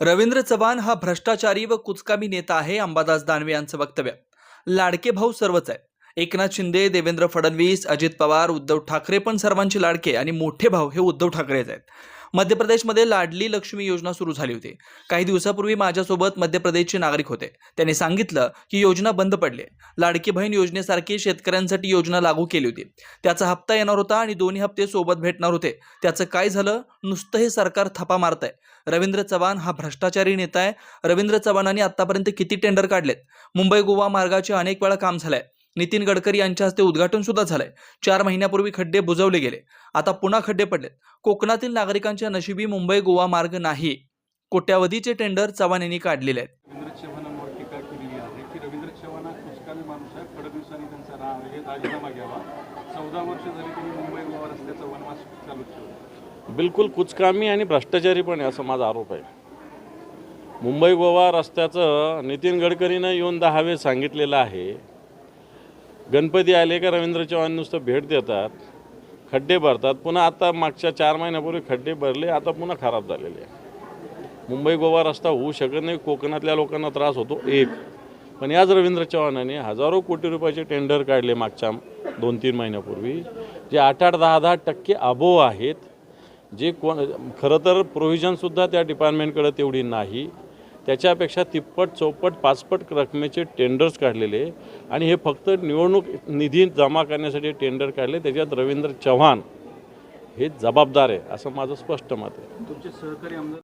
रवींद्र चव्हाण हा भ्रष्टाचारी व कुचकामी नेता आहे अंबादास दानवे यांचं वक्तव्य. लाडके भाऊ सर्वच आहे एकनाथ शिंदे देवेंद्र फडणवीस अजित पवार उद्धव ठाकरे पण सर्वांचे लाडके आणि मोठे भाऊ हे उद्धव ठाकरेच आहेत. मध्य प्रदेशमध्ये लाडली लक्ष्मी योजना सुरू झाली होती. काही दिवसापूर्वी माझ्यासोबत मध्य प्रदेशचे नागरिक होते. त्यांनी सांगितलं की योजना बंद पडली. आहे. लाडकी बहीण योजनेसारखी शेतकऱ्यांसाठी योजना लागू केली होती. त्याचा हप्ता येणार होता आणि दोन्ही हप्ते सोबत भेटणार होते. त्याचं काय झालं? नुसतं हे सरकार थपा मारत आहे रवींद्र चव्हाण हा भ्रष्टाचारी नेता आहे. रवींद्र चव्हाणांनी आतापर्यंत किती टेंडर काढलेत? मुंबई गोवा मार्गाचे अनेक वेळा काम झालंय. नितीन गडकरी यांच्या हस्ते उद्घाटन सुद्धा झालंय. चार महिन्यापूर्वी खड्डे बुजवले गेले. आता पुन्हा खड्डे पडलेत. कोकणातील नागरिकांच्या नशिबी मुंबई गोवा मार्ग नाही कोट्यावधीचे टेंडर चव्हाण यांनी काढलेले आहेत. रवींद्र चव्हाणांवर टीका केलेली आहे की रवींद्र चव्हाण कुचकामी माणूस आहे. फडणवीसांनी त्यांचा रा राजीनामा घ्यावा. चौदा वर्ष झाली त्यांनी मुंबई गोवा रस्त्याचा वनवास चालू ठेवला. बिलकुल कुचकामी आणि भ्रष्टाचारी पण आहे असं माझा आरोप आहे. मुंबई गोवा रस्त्याचं नितीन गडकरीनं येऊन दहा वेळेस सांगितलेलं आहे. गणपती आले का रवींद्र चव्हाण नुसतं भेट देतात खड्डे भरतात. पुन्हा आता मागच्या चार महिन्यापूर्वी खड्डे भरले आता पुन्हा खराब झालेले आहे. मुंबई गोवा रस्ता होऊ शकत नाही कोकणातल्या लोकांना त्रास होतो एक. पण याच रवींद्र चव्हाणांनी हजारो कोटी रुपयाचे टेंडर काढले मागच्या दोन तीन महिन्यापूर्वी जे आठ आठ दहा दहा टक्के अबो आहेत. जे कोण खरं तर प्रोव्हिजनसुद्धा त्या डिपार्टमेंटकडे तेवढी नाही. त्याच्यापेक्षा तिप्पट चौपट पाचपट रकमेचे टेंडर्स काढलेले आणि हे फक्त निवडणूक निधी जमा करण्यासाठी टेंडर काढले. त्याच्यात रवींद्र चव्हाण हे जबाबदार आहे असं माझं स्पष्ट मत आहे. तुमचे सहकारी आमदार